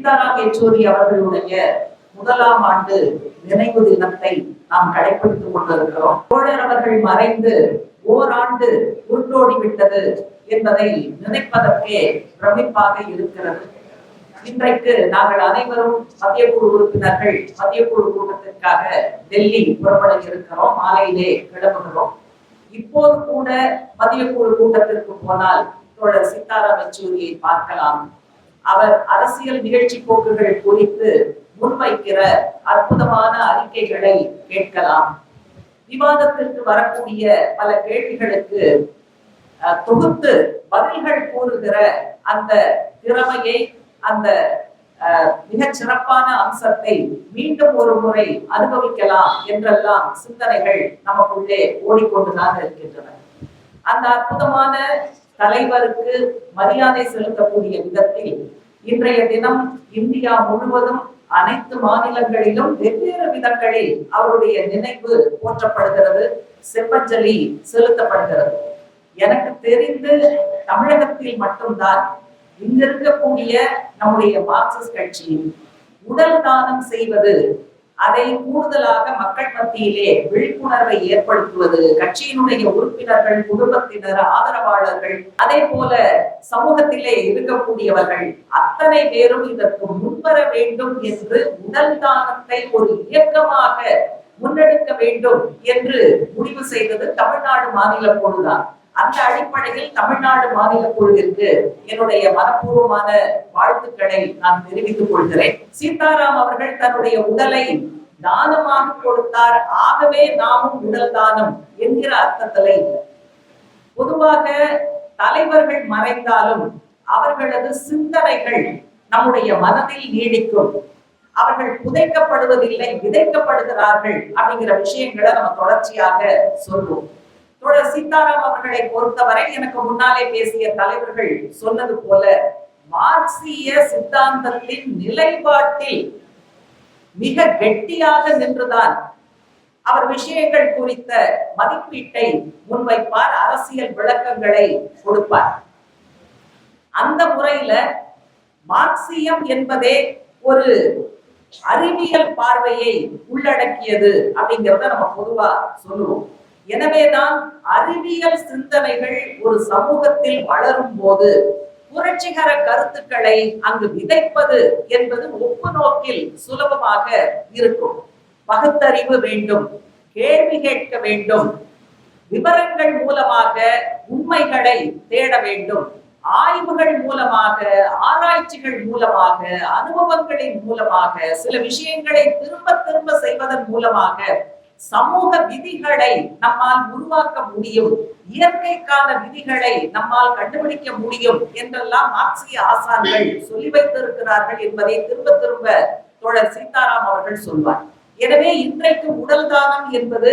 சீதாராம் யெச்சூரி அவர்களுடைய முதலாம் ஆண்டு நினைவு தினத்தை நாம் கடைபிடித்துக் கொண்டிருக்கிறோம். தோழர் அவர்கள் மறைந்து ஓராண்டு உருண்டோடி விட்டது என்பதை நினைப்பதற்கே பிரமிப்பாக இருக்கிறது. இன்றைக்கு நாங்கள் அனைவரும் மத்திய குழு உறுப்பினர்கள் மத்திய குழு கூட்டத்திற்காக டெல்லி புறப்பட இருக்கிறோம். மாலையிலே கிளம்புகிறோம். இப்போது கூட மத்திய குழு கூட்டத்திற்கு போனால் தோழர் சீதாராம் யெச்சூரியை பார்க்கலாம். அவர் அரசியல் நிகழ்ச்சி போக்குகள் குறித்து முன்வைக்கிற அற்புதமான அறிக்கைகளை கேட்கலாம். விவாதத்திற்கு வரக்கூடிய பல கேள்விகளுக்கு அஹ், தொகுத்து பதில்கள் கூறுகிற அந்த திறமையை அந்த அஹ், மிகச் சிறப்பான அம்சத்தை மீண்டும் ஒரு முறை அனுபவிக்கலாம் என்றெல்லாம் சிந்தனைகள் நமக்குள்ளே ஓடிக்கொண்டுதான் இருக்கின்றன. அந்த அற்புதமான தலைவருக்கு மரியாதை செலுத்தக்கூடிய விதத்தில் இன்றைய தினம் இந்தியா முழுவதும் அனைத்து மாநிலங்களிலும் வெவ்வேறு விதங்களில் அவருடைய நினைவு போற்றப்படுகிறது செப்பஞ்சலி செலுத்தப்படுகிறது. எனக்கு தெரிந்து தமிழகத்தில் மட்டும்தான் இங்க இருக்கக்கூடிய நம்முடைய மார்க்சிஸ்ட் கட்சி உடல் தானம் செய்வது அதை கூடுதலாக மக்கள் மத்தியிலே விழிப்புணர்வை ஏற்படுத்துவது கட்சியினுடைய உறுப்பினர்கள் குடும்பத்தினர் ஆதரவாளர்கள் அதே போல சமூகத்திலே இருக்கக்கூடியவர்கள் அத்தனை பேரும் இதற்கு முன்வர வேண்டும் என்று உடல் தானத்தை ஒரு இயக்கமாக முன்னெடுக்க வேண்டும் என்று முடிவு செய்தது தமிழ்நாடு மாநில போடுதான் அந்த அடிப்படையில் தமிழ்நாடு மாநில குழுவிற்கு என்னுடைய மனப்பூர்வமான வாழ்த்துக்களை நான் தெரிவித்துக் கொள்கிறேன். சீதாராம் அவர்கள் தன்னுடைய உடலை தானமாக கொடுத்தார். ஆகவே நாமும் உடல் தானம் என்கிற அர்த்தத்துல இல்லை. பொதுவாக தலைவர்கள் மறைந்தாலும் அவர்களது சிந்தனைகள் நம்முடைய மனதில் நீடிக்கும். அவர்கள் புதைக்கப்படுவதில்லை விதைக்கப்படுகிறார்கள் அப்படிங்கிற விஷயங்களை நம்ம தொடர்ச்சியாக சொல்லுவோம் தோழர் சீதாராம் அவர்களை பொறுத்தவரை எனக்கு முன்னாலே பேசிய தலைவர்கள் சொன்னது போல மார்க்சிய சித்தாந்தத்தின் நிலைப்பாட்டில் மிக கெட்டியாக நின்றுதான் அவர் விஷயங்கள் குறித்த மதிப்பீட்டை முன்வைப்பார் அரசியல் விளக்கங்களை கொடுப்பார். அந்த முறையில மார்க்சியம் என்பதே ஒரு அறிவியல் பார்வையை உள்ளடக்கியது அப்படிங்கிறத நம்ம பொதுவா சொல்லுவோம். எனவேதான் அறிவியல் சிந்தனைகள் ஒரு சமூகத்தில் வளரும் போது புரட்சிகர கருத்துக்களை அங்கு விதைப்பது என்பது ஒப்பு நோக்கில் சுலபமாக இருக்கும். பகுத்தறிவு வேண்டும் கேள்வி கேட்க வேண்டும் விவரங்கள் மூலமாக உண்மைகளை தேட வேண்டும் ஆய்வுகள் மூலமாக ஆராய்ச்சிகள் மூலமாக அனுபவங்களின் மூலமாக சில விஷயங்களை திரும்ப திரும்ப செய்வதன் மூலமாக சமூக விதிகளை நம்மால் உருவாக்க முடியும். இயற்கைக்கான விதிகளை நம்மால் கண்டுபிடிக்க முடியும் என்றெல்லாம் மார்க்சிய ஆசான்கள் சொல்லி வைத்திருக்கிறார்கள் என்பதை திரும்ப திரும்ப தோழர் சீதாராம் அவர்கள் சொல்வார். எனவே இன்றைக்கு உடல் தானம் என்பது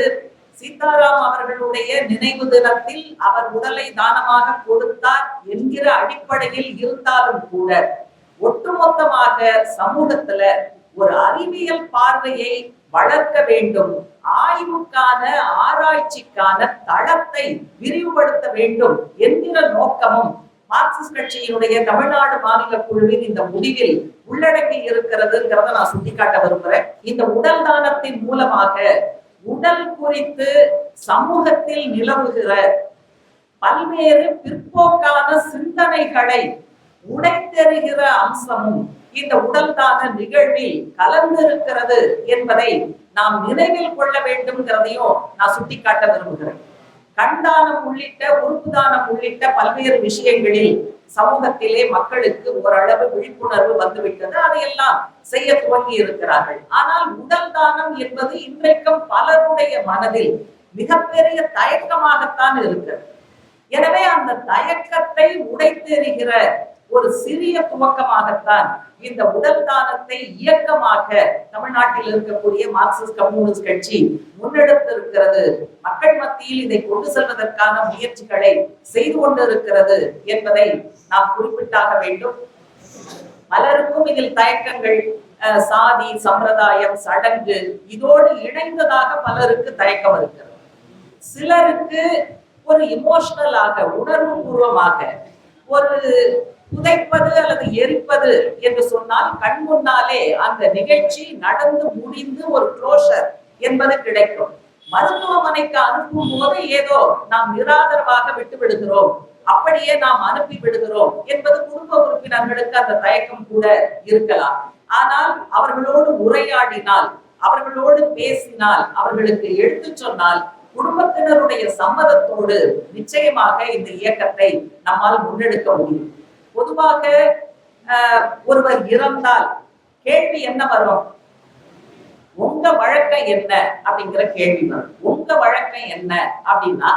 சீதாராம் அவர்களுடைய நினைவு தினத்தில் அவர் உடலை தானமாக கொடுத்தார் என்கிற அடிப்படையில் இருந்தாலும் கூட ஒட்டுமொத்தமாக சமூகத்துல ஒரு அறிவியல் பார்வையை வளர்க்க வேண்டும். ஆய்வுக்கான ஆராய்ச்சிக்கான தளத்தை விரிவுபடுத்த வேண்டும் என்கிற நோக்கமும் மார்க்சிஸ்ட் கட்சியினுடைய தமிழ்நாடு மாநில குழுவின் இந்த முடிவில் உள்ளடக்கி இருக்கிறதுங்கிறத நான் சுட்டிக்காட்ட விரும்புறேன். இந்த உடல் தானத்தின் மூலமாக உடல் குறித்து சமூகத்தில் நிலவுகிற பல்வேறு பிற்போக்கான சிந்தனைகளை உடைத்தெறுகிற அம்சமும் இந்த உடல் தான நிகழ்வில் கலந்திருக்கிறது என்பதை நாம் நினைவில் கொள்ள வேண்டும்ங்கிறதையும் நான் சுட்டிக்காட்ட விரும்புகிறேன். கண்தானம் உள்ளிட்ட உறுப்பு தானம் உள்ளிட்ட பல்வேறு விஷயங்களில் சமூகத்திலே மக்களுக்கு ஓரளவு விழிப்புணர்வு வந்துவிட்டது. அதையெல்லாம் செய்ய துவங்கி இருக்கிறார்கள். ஆனால் உடல் தானம் என்பது இன்றைக்கும் பலருடைய மனதில் மிகப்பெரிய தயக்கமாகத்தான் இருக்கிறது. எனவே அந்த தயக்கத்தை உடைத்தெறிகிற ஒரு சிறிய துவக்கமாகத்தான் இந்த உடல் தானத்தை இயக்கமாக தமிழ்நாட்டில் இருக்கக்கூடிய மார்க்சிஸ்ட் கம்யூனிஸ்ட் கட்சி முன்னெடுத்திருக்கிறது. மக்கள் மத்தியில் இதை கொண்டு செல்வதற்கான முயற்சிகளை செய்து கொண்டிருக்கிறது என்பதை நாம் குறிப்பிட்டாக வேண்டும். பலருக்கும் இதில் தயக்கங்கள் அஹ், சாதி சம்பிரதாயம் சடங்கு இதோடு இணைந்ததாக பலருக்கு தயக்கம் இருக்கிறது. சிலருக்கு ஒரு இமோஷனலாக உணர்வு பூர்வமாக ஒரு புதைப்பது அல்லது எரிப்பது என்று சொன்னால் கண் முன்னாலே அந்த நிகழ்ச்சி நடந்து முடிந்து ஒரு க்ளோஷர் என்பது கிடைக்கும். மருத்துவமனைக்கு அனுப்பும் போது ஏதோ நாம் நிராதரவாக விட்டு விடுகிறோம் அப்படியே நாம் அனுப்பி விடுகிறோம் என்பது குடும்ப உறுப்பினர்களுக்கு அந்த தயக்கம் கூட இருக்கலாம். ஆனால் அவர்களோடு உரையாடினால் அவர்களோடு பேசினால் அவர்களுக்கு எடுத்து சொன்னால் குடும்பத்தினருடைய சம்மதத்தோடு நிச்சயமாக இந்த இயக்கத்தை நம்மால் முன்னெடுக்க முடியும். பொதுவாக ஒருவர் இறந்தால் கேள்வி என்ன வரும்? உங்க வழக்கம் என்ன? அப்படிங்கிற கேள்வி வரும். உங்க வழக்கம் என்ன? அப்படின்னா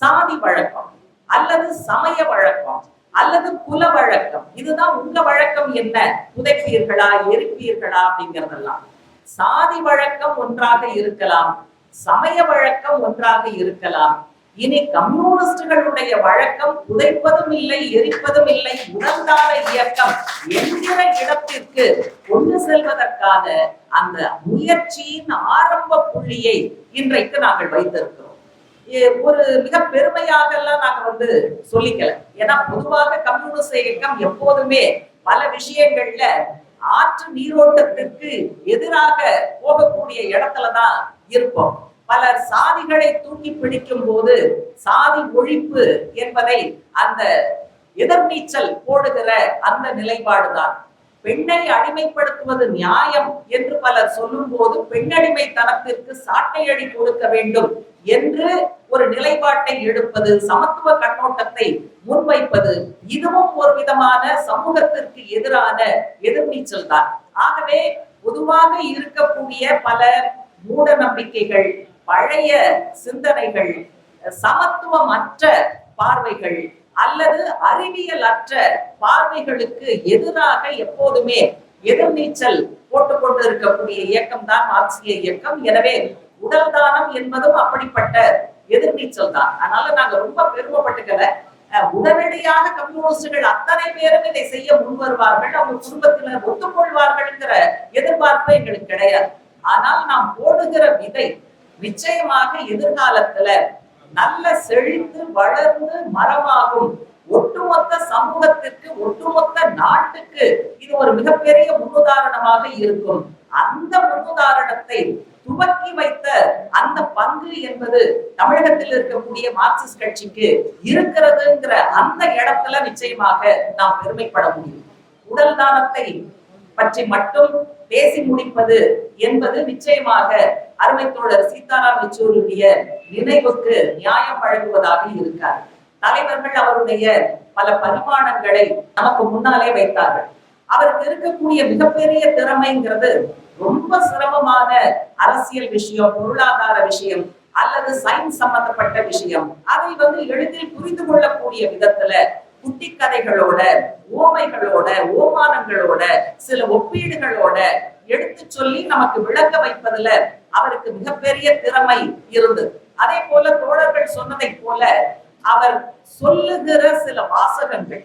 சாதி வழக்கம் அல்லது சமய வழக்கம் அல்லது குல வழக்கம். இதுதான் உங்க வழக்கம் என்ன? புதைப்பீர்களா? எரிப்பீர்களா? அப்படிங்கறதெல்லாம். சாதி வழக்கம் ஒன்றாக இருக்கலாம் சமய வழக்கம் ஒன்றாக இருக்கலாம். இனி கம்யூனிஸ்டுகளுடைய வழக்கம் புதைப்பதும் இல்லை எரிப்பதும் இல்லை உடல்தான இயக்கம் என்கிற இடத்திற்கு கொண்டு செல்வதற்கான அந்த முயற்சியின் ஆரம்ப புள்ளியை இன்றைக்கு நாங்கள் வைத்திருக்கிறோம். ஒரு மிக பெருமையாக எல்லாம் நாங்க வந்து சொல்லிக்கல. ஏன்னா பொதுவாக கம்யூனிஸ்ட் இயக்கம் எப்போதுமே பல விஷயங்கள்ல ஆற்று நீரோட்டத்திற்கு எதிராக போகக்கூடிய இடத்துலதான் இருப்போம். பலர் சாதிகளை தூக்கி பிடிக்கும் போது சாதி ஒழிப்பு என்பதை அந்த எதிர்நீச்சல் போடுகிற அந்த நிலைப்பாடுதான். பெண்ணை அடிமைப்படுத்துவது நியாயம் என்று பலர் சொல்லும் போது பெண்ணடிமைத்தனத்திற்கு சாட்டையடி கொடுக்க வேண்டும் என்று ஒரு நிலைப்பாட்டை எடுப்பது சமத்துவ கண்ணோட்டத்தை முன்வைப்பது இதுவும் ஒரு விதமான சமூகத்திற்கு எதிரான எதிர்நீச்சல் தான் ஆகவே பொதுவாக இருக்கக்கூடிய பல மூட நம்பிக்கைகள் பழைய சிந்தனைகள் சமத்துவம் அற்ற பார்வைகள் அல்லது அறிவியல் அற்ற பார்வைகளுக்கு எதிராக எப்போதுமே எதிர்நீச்சல் போட்டுக் கொண்டு இருக்கக்கூடிய இயக்கம் தான் மார்க்சிய இயக்கம். எனவே உடல் தானம் என்பதும் அப்படிப்பட்ட எதிர்நீச்சல் தான். அதனால நாங்க ரொம்ப பெருமைப்பட்டுக்கல. உடனடியாக கம்யூனிஸ்டுகள் அத்தனை பேரும் இதை செய்ய முன் வருவார்கள். அவங்க குடும்பத்தினர் ஒத்துக்கொள்வார்கள்ங்கிற எதிர்பார்ப்பு எங்களுக்கு கிடையாது. ஆனால் நாம் போடுகிற விதை நிச்சயமாக எதிர்காலத்துல நல்ல செழித்து வளர்ந்து மரமாகும். ஒட்டுமொத்த சமூகத்திற்கு ஒட்டுமொத்த நாட்டுக்கு இது ஒரு மிகப்பெரிய முன்னுதாரணமாக இருக்கும். அந்த முன்னுதாரணத்தை துவக்கி வைத்த அந்த பங்கு என்பது தமிழகத்தில் இருக்கக்கூடிய மார்க்சிஸ்ட் கட்சிக்கு இருக்கிறதுங்கிற அந்த இடத்துல நிச்சயமாக நாம் பெருமைப்பட முடியும். உடல் தானத்தை பற்றி மட்டும் பேசி முடிப்பது என்பது நிச்சயமாக அருமை தோழர் சீதாராம் யெச்சூரியுடைய நினைவுக்கு நியாயம் வழங்குவதாக இருக்கார். தலைவர்கள் அவருடைய பல பரிமாணங்களை நமக்கு முன்னாலே வைத்தார்கள். அவருக்கு இருக்கக்கூடிய மிகப்பெரிய திறமைங்கிறது ரொம்ப சிரமமான அரசியல் விஷயம் பொருளாதார விஷயம் அல்லது சயின்ஸ் சம்பந்தப்பட்ட விஷயம். அதை வந்து எளிதில் புரிந்து கொள்ளக்கூடிய விதத்துல குட்டி கதைகளோட ஓமைகளோட ஓமானங்களோட சில ஒப்பீடுகளோட எடுத்து சொல்லி நமக்கு விளக்க வைப்பதுல அவருக்கு மிகப்பெரிய திறமை இருந்தது. அதே போல தோழர்கள் சொன்னதை போல அவர் சொல்லுகிற சில வாசகங்கள்.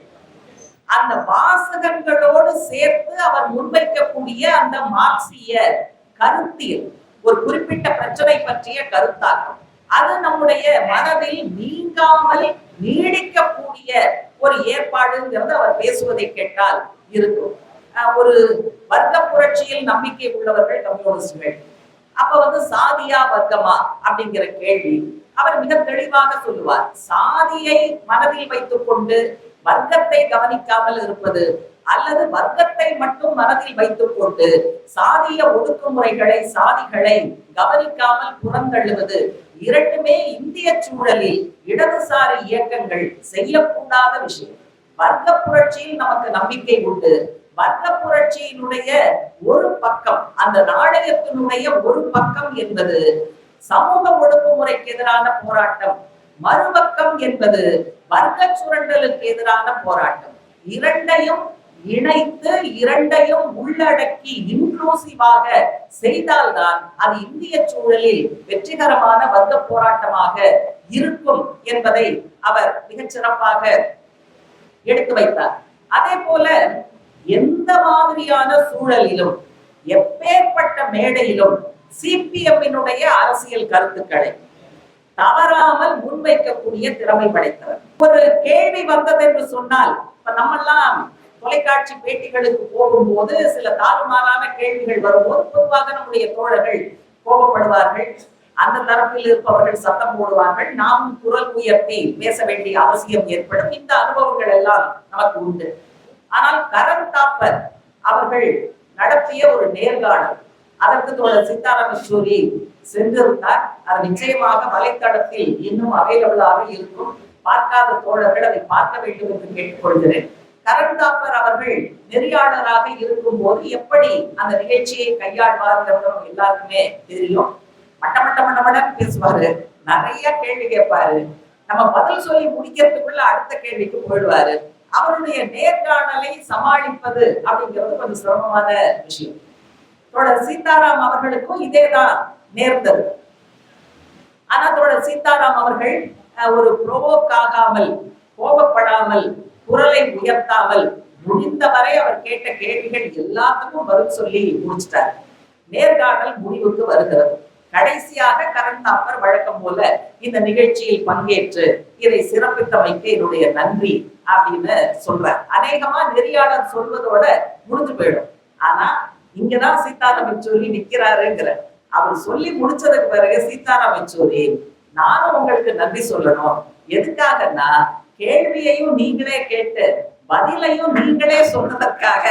அந்த வாசகங்களோடு சேர்த்து அவர் முன்வைக்கக்கூடிய அந்த மார்க்சிய கருத்தியல் ஒரு குறிப்பிட்ட பிரச்சனை பற்றிய கருத்தாக்கம். அது நம்முடைய மனதில் நீங்காமல் நீடிக்கக்கூடிய ஒரு ஏற்பாடுங்கிறது அவர் பேசுவதை கேட்டால் இருக்கும். ஒரு வர்க்க புரட்சியில் நம்பிக்கை உள்ளவர்கள் கம்யூனிஸ்டுகள் அப்ப வந்து சாதியா வர்க்கமா அப்படிங்கிற கேள்வி அவர் மிக தெளிவாக சொல்லுவார். சாதியை மனதில் வைத்துக் கொண்டு வர்க்கத்தை கவனிக்காமல் இருப்பது அல்லது வர்க்கத்தை மட்டும் மனதில் வைத்துக் கொண்டு சாதிய ஒடுக்குமுறைகளை சாதிகளை கவனிக்காமல் புறந்தள்ளுவது இரண்டுமே இந்திய சூழலில் இடதுசாரி இயக்கங்கள் செய்யக்கூடாத விஷயம். வர்க்க புரட்சியில் நமக்கு நம்பிக்கை உண்டு. வர்க்க புரட்சியினுடைய ஒரு பக்கம் அந்த நாணயத்தினுடைய ஒரு பக்கம் என்பது சமூக ஒடுக்குமுறைக்கு எதிரான போராட்டம் மறுபக்கம் என்பது வர்க்க சுரண்டலுக்கு எதிரான போராட்டம். இரண்டையும் இணைத்து இரண்டையும் உள்ளடக்கி இன்க்ளூசிவாக செய்தால்தான் அது இந்திய சூழலில் வெற்றிகரமான வர்க்க போராட்டமாக இருக்கும் என்பதை அவர் மிகச் சிறப்பாக எடுத்து வைத்தார். அதே போல எந்த மாதிரியான சூழலிலும் எப்பேற்பட்ட மேடையிலும் சிபிஎம்மினுடைய அரசியல் கருத்துக்களை தவறாமல் முன்வைக்கக்கூடிய திறமை படைத்தவர். ஒரு கேள்வி வந்தது என்று சொன்னால் இப்ப நம்மெல்லாம் தொலைக்காட்சி பேட்டிகளுக்கு போகும்போது சில தாறுமாறான கேள்விகள் வரும்போது பொதுவாக நம்முடைய தோழர்கள் கோபப்படுவார்கள். அந்த தரப்பில் இருப்பவர்கள் சத்தம் போடுவார்கள். நாம் குரல் உயர்த்தி பேச வேண்டிய அவசியம் ஏற்படும். இந்த அனுபவங்கள் எல்லாம் நமக்கு உண்டு. ஆனால் கரண் தாப்பர் அவர்கள் நடத்திய ஒரு நேர்காணல். அதற்கு தோழர் சீதாராம யெச்சூரி சென்றிருந்தார். அது நிச்சயமாக வலைத்தளத்தில் இன்னும் அவைலபிளாக இருக்கும். பார்க்காத தோழர்கள் அதை பார்க்க வேண்டும் என்று கேட்டுக்கொள்கிறேன். கரண் தாப்பர் அவர்கள் நெறியாளராக இருக்கும் போது எப்படி அந்த நிகழ்ச்சியை கையாள்வார்ங்கிறது எல்லாருக்குமே தெரியும். மட்ட மட்ட மட்ட பேசுவாரு. நிறைய கேள்வி கேட்பாரு. நம்ம பதில் சொல்லி முடிக்கிறதுக்குள்ள அடுத்த கேள்விக்கு போயிடுவாரு. அவருடைய நேர்காணலை சமாளிப்பது அப்படிங்கிறது கொஞ்சம் சிரமமான விஷயம். தொடர் சீதாராம் அவர்களுக்கும் இதேதான் நேர்ந்தது. ஆனா தொடர் சீதாராம் அவர்கள் அஹ், ஒரு ப்ரோவோக் ஆகாமல் கோபப்படாமல் குரலை உயர்த்தாமல் முடிந்தவரை அவர் கேட்ட கேள்விகள் எல்லாத்துக்கும் பதில் சொல்லி முடிச்சிட்டார். நேர்காணல் முடிவுக்கு வருகிறது. கடைசியாக கரண் தாப்பர் வழக்கம் போல இந்த நிகழ்ச்சியில் பங்கேற்று இதை சிறப்பித்தமைக்கு என்னுடைய நன்றி அப்படின்னு சொல்றார். அநேகமா நெறியாளர் சொல்வதோட முடிஞ்சு போயிடும். ஆனா இங்கதான் சீதாராம் யெச்சூரி நிக்கிறாருங்கிற. அவர் சொல்லி முடிச்சதுக்கு பிறகு சீதாராம் யெச்சூரி நானும் உங்களுக்கு நன்றி சொல்லணும். எதுக்காகன்னா கேள்வியையும் நீங்களே கேட்டு பதிலையும் நீங்களே சொன்னதற்காக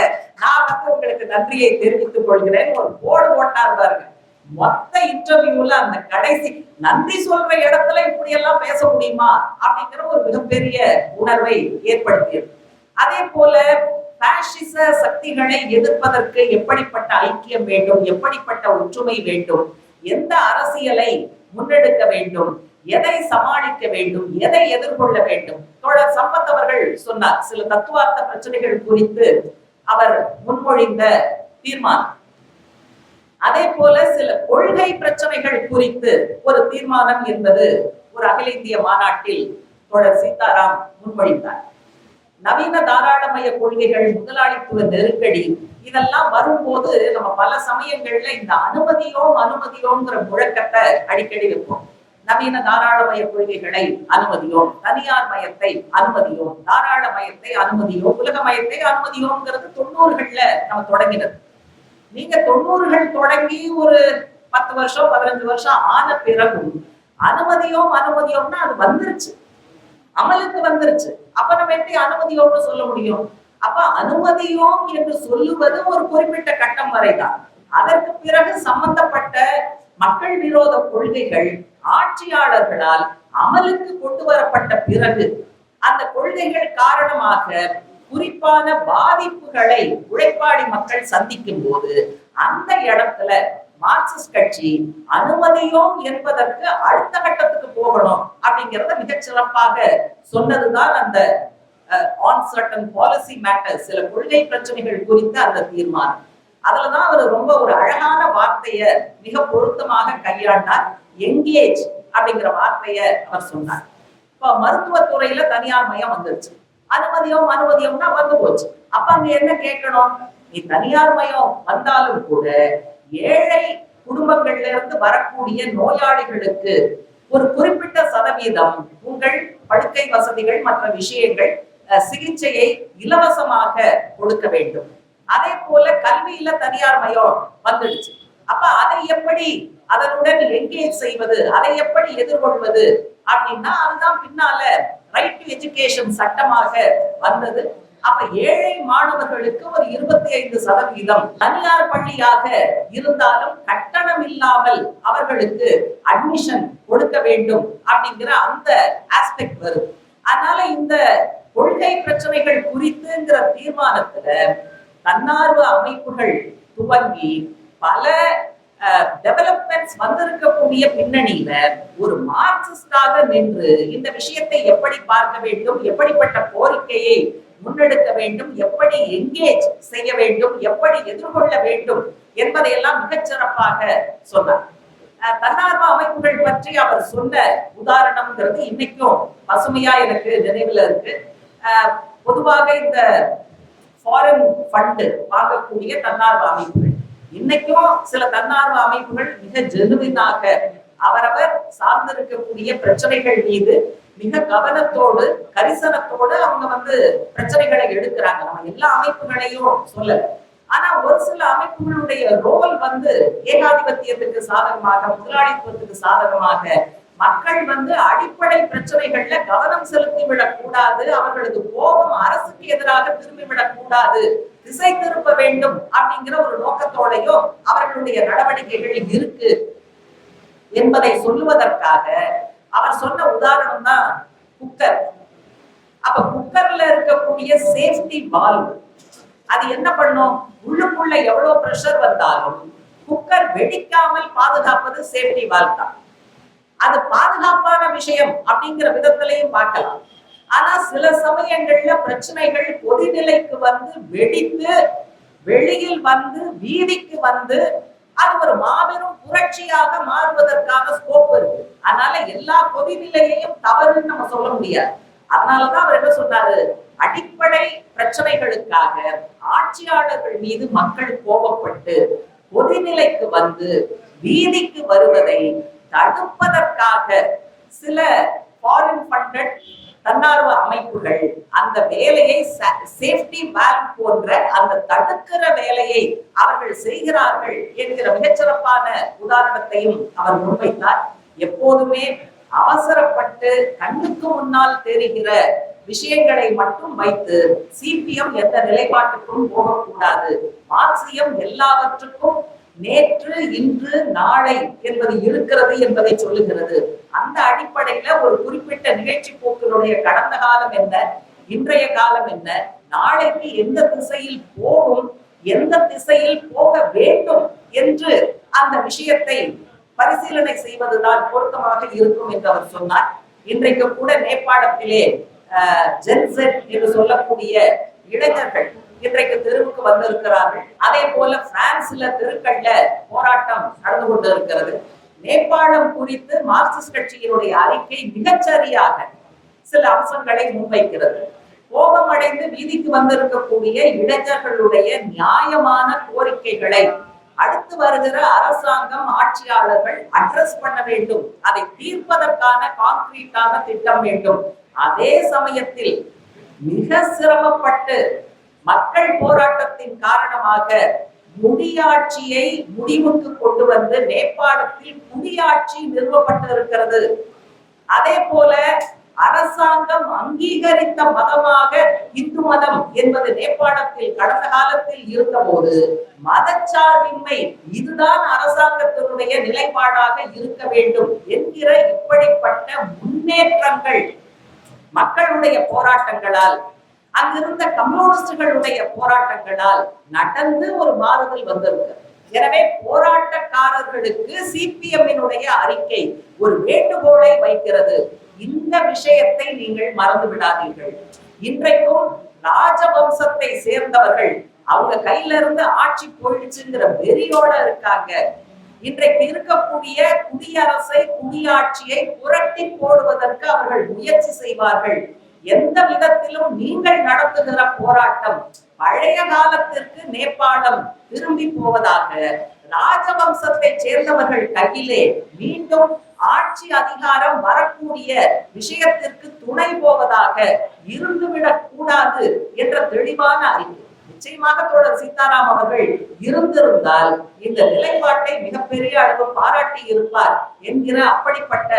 நான் வந்து உங்களுக்கு நன்றியை தெரிவித்துக் கொள்கிறேன் ஒரு போர்டு போட்டார் பாருங்க. மொத்த இன்டர்வியூல அந்த கடைசி நன்றி சொல்ற இடத்துல இப்படி எல்லாம் பேச முடியுமா அப்படிங்கிற ஒரு மிகப்பெரிய உணர்வை ஏற்படுத்தியது. அதே போல பாசிச சக்திகளை எதிர்ப்பதற்கு எப்படிப்பட்ட ஐக்கியம் வேண்டும் எப்படிப்பட்ட ஒற்றுமை வேண்டும் எந்த அரசியலை முன்னெடுக்க வேண்டும் எதை சமாளிக்க வேண்டும் எதை எதிர்கொள்ள வேண்டும்? தோழர் சம்பத் அவர்கள் சொன்னார் சில தத்துவார்த்த பிரச்சனைகள் குறித்து அவர் முன்மொழிந்த தீர்மானம். அதே போல சில கொள்கை பிரச்சனைகள் குறித்து ஒரு தீர்மானம் என்பது ஒரு அகில இந்திய மாநாட்டில் தொடர் சீதாராம் முன்மொழிந்தார். நவீன தாராளமய கொள்கைகள் முதலாளித்துவ நெருக்கடி இதெல்லாம் வரும்போது நம்ம பல சமயங்கள்ல இந்த அனுமதியோம் அனுமதியோங்கிற முழக்கத்தை அடிக்கடி வைப்போம். நவீன தாராளமய கொள்கைகளை அனுமதியோம் தனியார் மயத்தை அனுமதியோம் தாராளமயத்தை அனுமதியோம் உலகமயத்தை அனுமதியோங்கிறது தொண்ணூறுகள்ல நம்ம தொடங்கினது. நீங்க தொண்ணூறுகள் தொடங்கி ஒரு பத்து வருஷம் பதினஞ்சு வருஷம் ஆன பிறகும் அனுமதியோ அனுமதியோம்னா அது வந்துருச்சு. அமலுக்கு வந்துருச்சு. அப்ப நம்ம எப்படி அனுமதியோம்னு சொல்ல முடியும்? அப்ப அனுமதியோம் என்று சொல்லுவது ஒரு குறிப்பிட்ட கட்டம் வரைதான். அதற்கு பிறகு சம்பந்தப்பட்ட மக்கள் விரோத கொள்கைகள் ஆட்சியாளர்களால் அமலுக்கு கொண்டு வரப்பட்ட பிறகு அந்த கொள்கைகள் காரணமாக குறிப்பான பாதிப்புகளை உழைப்பாளி மக்கள் சந்திக்கும் போது அந்த இடத்துல மார்க்சிஸ்ட் கட்சி அனுமதியோம் என்பதற்கு அடுத்த கட்டத்துக்கு போகணும் அப்படிங்கிறத மிகச் சிறப்பாக சொன்னதுதான் அந்த ஆன் சர்டன் பாலிசி மேட்டர் சில கொள்கை பிரச்சனைகள் குறித்த அந்த தீர்மானம். அதுலதான் அவர் ரொம்ப ஒரு அழகான வார்த்தைய மிக பொருத்தமாக கையாண்டார். எங்கேஜ் அப்படிங்கிற வார்த்தைய அவர் சொன்னார். இப்ப மருத்துவத்துறையில தனியார் மயம் வந்துருச்சு. அனுமதியும் அனுமதியும்னா வந்து போச்சு. அப்ப அங்க என்ன கேட்கணும்? நீ தனியார் மயம் வந்தாலும் கூட ஏழை குடும்பங்கள்ல இருந்து வரக்கூடிய நோயாளிகளுக்கு ஒரு குறிப்பிட்ட சதவீதம் உங்கள் படுக்கை வசதிகள் மற்ற விஷயங்கள் அஹ், சிகிச்சையை இலவசமாக கொடுக்க வேண்டும். அதே போல கல்வியில தனியார் மயம் வந்துடுச்சு. அப்ப அதை எப்படி அதனுடன் எங்கேஜ் செய்வது அதை எப்படி எதிர்கொள்வது அப்படின்னா அதுதான் பின்னால ரைட் டு எஜுகேஷன் சட்டமாக வந்தது. அப்ப ஏழை மாணவர்களுக்கு ஒரு இருபத்தி ஐந்து சதவீதம். தனியார் பள்ளியாக இருந்தாலும் கட்டணம் இல்லாமல் அவர்களுக்கு அட்மிஷன் கொடுக்க வேண்டும் அப்படிங்கிற அந்த ஆஸ்பெக்ட் வரும் அதனால இந்த கொள்கை பிரச்சனைகள் குறித்துங்கிற தீர்மானத்துல தன்னார்வ அமைப்புகள் துவங்கி பல டெவலப்மெண்ட்ஸ் வந்திருக்கக்கூடிய பின்னணியில ஒரு மார்க்சிஸ்டாக நின்று இந்த விஷயத்தை எப்படி பார்க்க வேண்டும் எப்படிப்பட்ட கோரிக்கையை முன்னெடுக்க வேண்டும் எப்படி எங்கேஜ் செய்ய வேண்டும் எப்படி எதிர்கொள்ள வேண்டும் என்பதையெல்லாம் மிகச்சிறப்பாக சொன்னார். தன்னார்வ அமைப்புகள் பற்றி அவர் சொன்ன உதாரணம்ங்கிறது இன்னைக்கும் பசுமையா எனக்கு நினைவுல இருக்கு. பொதுவாக இந்த ஃபாரின் ஃபண்டு வாங்கக்கூடிய தன்னார்வ அமைப்புகள். இன்னைக்கும் சில தன்னார்வ அமைப்புகள் மிக ஜெனுவினாக அவரவர் சார்ந்திருக்கக்கூடிய பிரச்சனைகள் மீது மிக கவனத்தோடு கரிசனத்தோடு அவங்க வந்து பிரச்சனைகளை எடுக்கிறாங்க. நம்ம எல்லா அமைப்புகளையும் சொல்லல. ஆனா ஒரு சில அமைப்புகளுடைய ரோல் வந்து ஏகாதிபத்தியத்துக்கு சாதகமாக முதலாளித்துவத்துக்கு சாதகமாக மக்கள் வந்து அடிப்படை பிரச்சனைகள்ல கவனம் செலுத்தி விடக்கூடாது அவர்களது கோபம் அரசுக்கு எதிராக திரும்பி விடக்கூடாது திசை திருப்ப வேண்டும் அப்படிங்கிற ஒரு நோக்கத்தோடையும் அவர்களுடைய நடவடிக்கைகள் இருக்கு. என்பதை சொல்லுவதற்காக அவர் சொன்ன உதாரணம் தான் குக்கர். அப்ப குக்கர்ல இருக்கக்கூடிய சேஃப்டி வால்வ். அது என்ன பண்ணும்? உள்ளுக்குள்ள எவ்வளவு பிரஷர் வந்தாலும் குக்கர் வெடிக்காமல் பாதுகாப்பது சேஃப்டி வால்வ் தான். அது பாதுகாப்பான விஷயம் அப்படிங்கிற விதத்திலையும் பார்க்கலாம். ஆனா சில சமயங்கள்ல பிரச்சனைகள் கொதிநிலைக்கு வந்து வெடித்து வெளியில் வந்து வீதிக்கு வந்து அது ஒரு மாபெரும் புரட்சியாக மாறுவதற்கான ஸ்கோப் இருக்கு. அதனால எல்லா கொதிநிலையையும் தவறுன்னு நம்ம சொல்ல முடியாது. அதனாலதான் அவர் என்ன சொன்னாரு அடிப்படை பிரச்சனைகளுக்காக ஆட்சியாளர்கள் மீது மக்கள் கோபப்பட்டு கொதிநிலைக்கு வந்து வீதிக்கு வருவதை தடுப்பதற்காக சில ஃபாரின் ஃபண்டட் தன்னார்வ அமைப்புகள் அந்த வேலையை சேஃப்டி வேல் போன்ற அந்த தடுக்கிற வேலையை அவர்கள் செய்கிறார்கள் என்கிற மிகச்சிறப்பான உதாரணத்தையும் அவர் முன்வைத்தார். எப்போதுமே அவசரப்பட்டு கண்ணுக்கு முன்னால் தெரிகிற விஷயங்களை மட்டும் வைத்து சிபிஎம் எந்த நிலைப்பாட்டுக்கும் போகக்கூடாது. மார்க்சியம் எல்லாவற்றுக்கும் நேற்று இன்று நாளை என்பது இருக்கிறது என்பதை சொல்லுகிறது. அந்த அடிப்படையில ஒரு குறிப்பிட்ட நிகழ்ச்சி போக்கினுடைய கடந்த காலம் என்ன இன்றைய காலம் என்ன நாளைக்கு எந்த திசையில் போகும் எந்த திசையில் போக வேண்டும் என்று அந்த விஷயத்தை பரிசீலனை செய்வதுதான் பொருத்தமாக இருக்கும் என்று அவர் சொன்னார். இன்றைக்கு கூட நேபாளத்திலே ஜென்செட் என்று சொல்லக்கூடிய இளைஞர்கள் இன்றைக்கு தெருவுக்கு வந்திருக்கிறார்கள். அதே போல பிரான்ஸ்ல தெருக்கள்ல போராட்டம் நடந்து கொண்டு இருக்கிறது நேபாளம் குறித்து மார்க்சிஸ்ட் கட்சியினுடைய அறிக்கை மிகச்சரியாக சில அம்சங்களை முன்வைக்கிறது. கோபம் அடைந்து வீதிக்கு வந்திருக்கக்கூடிய இளைஞர்களுடைய நியாயமான கோரிக்கைகளை அடுத்து வருகிற அரசாங்கம் ஆட்சியாளர்கள் அட்ரஸ் பண்ண வேண்டும். அதை தீர்ப்பதற்கான கான்கிரீட்டான திட்டம் வேண்டும். அதே சமயத்தில் மிக சிரமப்பட்டு மக்கள் போராட்டத்தின் காரணமாக முடியாட்சியை முடிவுக்கு கொண்டு வந்து நேபாளத்தில் முடியாட்சி நிறுவப்பட்டிருக்கிறது. அதே போல அரசாங்கம் அங்கீகரித்த மதமாக இந்து மதம் என்பது நேபாளத்தில் கடந்த காலத்தில் இருந்தபோது மதச்சார்பின்மை இதுதான் அரசாங்கத்தினுடைய நிலைப்பாடாக இருக்க வேண்டும் என்கிற இப்படிப்பட்ட முன்னேற்றங்கள் மக்களுடைய போராட்டங்களால் அங்கிருந்த கம்யூனிஸ்டுகளுடைய போராட்டங்களால் நடந்து ஒரு மாறுதல் வந்திருக்கு. எனவே போராட்டக்காரர்களுக்கு சிபிஎம்மினுடைய அறிக்கை ஒரு வேண்டுகோளை வைக்கிறது. இந்த விஷயத்தை நீங்கள் மறந்து விடாதீர்கள். இன்றைக்கும் ராஜவம்சத்தை சேர்ந்தவர்கள் அவங்க கையில இருந்து ஆட்சி போயிடுச்சுங்கிற வெறியோட இருக்காங்க. இன்றைக்கு இருக்கக்கூடிய குடியரசை குடியாட்சியை புரட்டி போடுவதற்கு அவர்கள் முயற்சி செய்வார்கள். எந்த விதத்திலும் நீங்கள் நடத்துகிற போராட்டம் பழைய காலத்திற்கு நேபாளம் திரும்பி போவதாக ராஜவம்சத்தை சேர்ந்தவர்கள் கையிலே மீண்டும் ஆட்சி அதிகாரம் வரக்கூடிய விஷயத்திற்கு துணை போவதாக இருந்துவிடக் கூடாது என்ற தெளிவான அறிவு. நிச்சயமாக தோழர் சீதாராம் அவர்கள் இருந்திருந்தால் இந்த நிலைப்பாட்டை மிகப்பெரிய அளவு பாராட்டி இருப்பார் என்கிற அப்படிப்பட்ட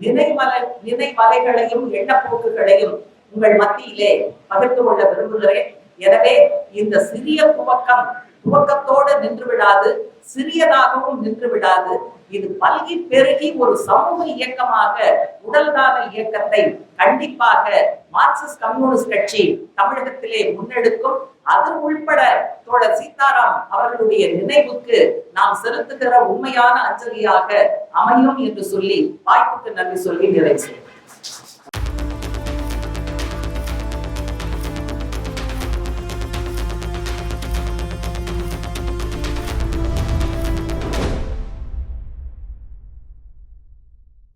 நினைவலை நினைவலைகளையும் எண்ணப்போக்குகளையும் உங்கள் மத்தியிலே பகிர்ந்து கொள்ள விரும்புகிறேன். எனவே இந்த சிறிய துவக்கம் துவக்கத்தோடு நின்று விடாது சிறியதாகவும் நின்று விடாது இது பல்கி பெருகி ஒரு சமூக இயக்கமாக உடல்தான இயக்கத்தை கண்டிப்பாக மார்க்சிஸ்ட் கம்யூனிஸ்ட் கட்சி தமிழகத்திலே முன்னெடுக்கும். அது உள்பட தோழர் சீதாராம் அவர்களுடைய நினைவுக்கு நாம் செலுத்துகிற உண்மையான அஞ்சலியாக அமையும் என்று சொல்லி வாய்ப்புக்கு நன்றி சொல்லி நிறைவு செய்கிறேன்.